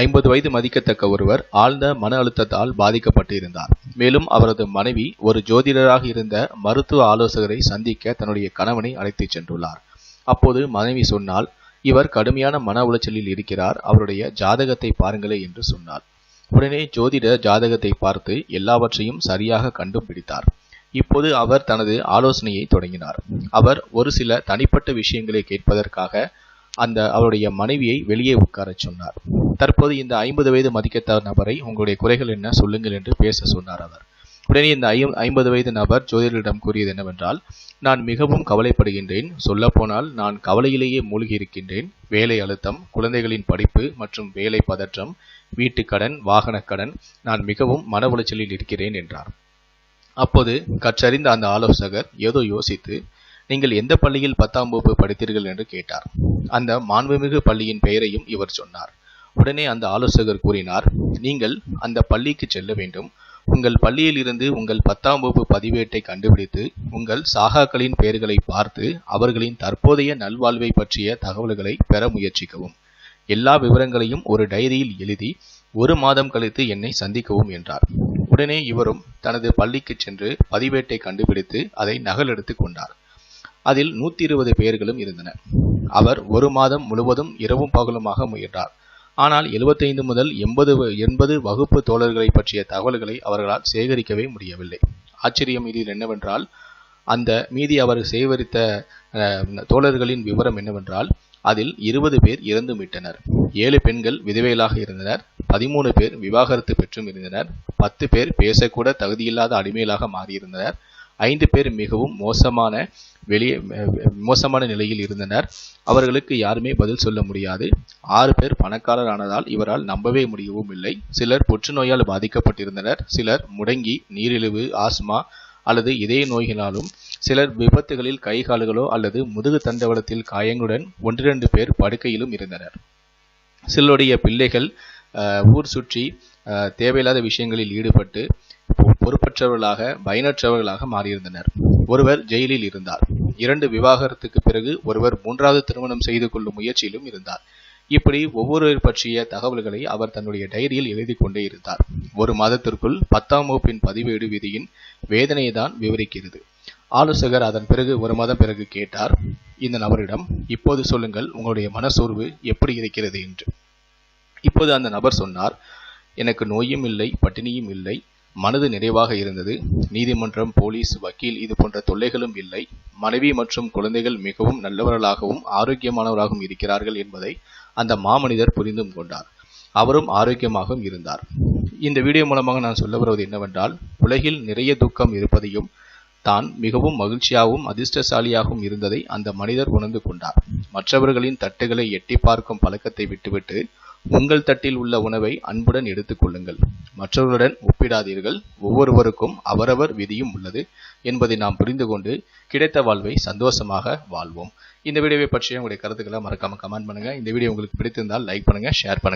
ஐம்பது வயது மதிக்கத்தக்க ஒருவர் ஆழ்ந்த மன அழுத்தத்தால் பாதிக்கப்பட்டு இருந்தார் மேலும் அவரது மனைவி ஒரு ஜோதிடராக இருந்த மருத்துவ ஆலோசகரை சந்திக்க தன்னுடைய கணவனை அழைத்துச் சென்றுள்ளார். அப்போது மனைவி சொன்னால் இவர் கடுமையான மன உளைச்சலில் இருக்கிறார் அவருடைய ஜாதகத்தை பாருங்களே என்று சொன்னார் உடனே ஜோதிடர் ஜாதகத்தை பார்த்து எல்லாவற்றையும் சரியாக கண்டுபிடித்தார். இப்போது அவர் தனது ஆலோசனையை தொடங்கினார். அவர் ஒரு சில தனிப்பட்ட விஷயங்களை கேட்பதற்காக அந்த அவருடைய மனைவியை வெளியே உட்காரச் சொன்னார். தற்போது இந்த ஐம்பது வயது மதிக்கத்த நபரை உங்களுடைய குறைகள் என்ன சொல்லுங்கள் என்று பேச சொன்னார் அவர். உடனே இந்த ஐ ஐம்பது வயது நபர் ஜோதிடரிடம் கூறியது என்னவென்றால் நான் மிகவும் கவலைப்படுகின்றேன். சொல்லப்போனால் நான் கவலையிலேயே மூழ்கி இருக்கின்றேன் வேலை அழுத்தம் குழந்தைகளின் படிப்பு மற்றும் வேலை பதற்றம் வீட்டுக்கடன் வாகனக்கடன் நான் மிகவும் மன உளைச்சலில் இருக்கிறேன் என்றார். அப்போது கற்றறிந்த அந்த ஆலோசகர் ஏதோ யோசித்து நீங்கள் எந்த பள்ளியில் பத்தாம் வகுப்பு படித்தீர்கள்? என்று கேட்டார். அந்த மாண்புமிகு பள்ளியின் பெயரையும் இவர் சொன்னார். உடனே அந்த ஆலோசகர் கூறினார் நீங்கள் அந்த பள்ளிக்கு செல்ல வேண்டும். உங்கள் பள்ளியில் இருந்து உங்கள் பத்தாம் வகுப்பு பதிவேட்டை கண்டுபிடித்து உங்கள் சாகாக்களின் பெயர்களை பார்த்து அவர்களின் தற்போதைய நல்வாழ்வை பற்றிய தகவல்களை பெற முயற்சிக்கவும். எல்லா விவரங்களையும் ஒரு டைரியில் எழுதி ஒரு மாதம் கழித்து என்னை சந்திக்கவும் என்றார். உடனே இவரும் தனது பள்ளிக்கு சென்று பதிவேட்டை கண்டுபிடித்து அதை நகலெடுத்து கொண்டார். அதில் நூத்தி இருபது பெயர்களும் இருந்தன. அவர் ஒரு மாதம் முழுவதும் இரவும் பகலுமாக முயன்றார். ஆனால் 75 முதல் எண்பது எண்பது வகுப்பு தோழர்களை பற்றிய தகவல்களை அவர்களால் சேகரிக்கவே முடியவில்லை. ஆச்சரியம் இதில் என்னவென்றால் அந்த மீதி அவர் சேகரித்த தோழர்களின் விவரம் என்னவென்றால் அதில் இருபது பேர் இறந்து விட்டனர் ஏழு பெண்கள் விதவைகளாக இருந்தனர். பதிமூணு பேர் விவாகரத்து பெற்றும் இருந்தனர். பத்து பேர் பேசக்கூட தகுதியில்லாத அடிமைகளாக மாறியிருந்தனர். ஐந்து பேர் மிகவும் மோசமான வெளியே மோசமான நிலையில் இருந்தனர். அவர்களுக்கு யாருமே பதில் சொல்ல முடியாது. ஆறு பேர் பணக்காரர் ஆனதால் இவரால் நம்பவே முடியவும் இல்லை. சிலர் புற்றுநோயால் பாதிக்கப்பட்டிருந்தனர். சிலர் முடங்கி நீரிழிவு ஆஸ்மா அல்லது இதய நோய்களாலும் சிலர் விபத்துகளில் கை கால்களோ அல்லது முதுகு தண்டவளத்தில் காயங்களுடன் ஒன்றிரண்டு பேர் படுக்கையிலும் இருந்தனர். சிலருடைய பிள்ளைகள் ஊர் சுற்றி தேவையில்லாத விஷயங்களில் ஈடுபட்டு பொறுப்பற்றவர்களாக பயனற்றவர்களாக மாறியிருந்தனர். ஒருவர் ஜெயிலில் இருந்தார். இரண்டு விவாகரத்துக்கு பிறகு ஒருவர் மூன்றாவது திருமணம் செய்து கொள்ளும் முயற்சியிலும் இருந்தார். இப்படி ஒவ்வொருவர் பற்றிய தகவல்களை அவர் தன்னுடைய டைரியில் எழுதி கொண்டே இருந்தார். ஒரு மாதத்திற்குள் பத்தாம் வகுப்பின் பதிவேடு விதியின் வேதனையை தான் விவரிக்கிறது. ஆலோசகர் அதன் பிறகு ஒரு மாதம் பிறகு கேட்டார் இந்த நபரிடம் இப்போது சொல்லுங்கள் உங்களுடைய மனசோர்வு எப்படி இருக்கிறது? என்று. இப்போது அந்த நபர் சொன்னார் எனக்கு நோயும் இல்லை பட்டினியும் இல்லை மனது நிறைவாக இருந்தது. நீதிமன்றம் போலீஸ் வக்கீல் இது போன்ற தொல்லைகளும் இல்லை. மனைவி மற்றும் குழந்தைகள் மிகவும் நல்லவர்களாகவும் ஆரோக்கியமானவராகவும் இருக்கிறார்கள் என்பதை அந்த மாமனிதர் புரிந்தும் கொண்டார். அவரும் ஆரோக்கியமாகவும் இருந்தார். இந்த வீடியோ மூலமாக நான் சொல்ல வருவது என்னவென்றால் உலகில் நிறைய துக்கம் இருப்பதையும் தான் மிகவும் மகிழ்ச்சியாகவும் அதிர்ஷ்டசாலியாகவும் இருந்ததை அந்த மனிதர் உணர்ந்து கொண்டார். மற்றவர்களின் தட்டுகளை எட்டி பார்க்கும் பழக்கத்தை விட்டுவிட்டு உங்கள் தட்டில் உள்ள உணவை அன்புடன் எடுத்துக்கொள்ளுங்கள் மற்றவர்களுடன் ஒப்பிடாதீர்கள். ஒவ்வொருவருக்கும் அவரவர் விதியும் உள்ளது என்பதை நாம் புரிந்து கொண்டு கிடைத்த வாழ்வை சந்தோஷமாக வாழ்வோம். இந்த வீடியோவை பற்றிய உங்களுடைய கருத்துக்களை மறக்காம கமெண்ட் பண்ணுங்க. இந்த வீடியோ உங்களுக்கு பிடித்திருந்தால் லைக் பண்ணுங்க ஷேர் பண்ணுங்க.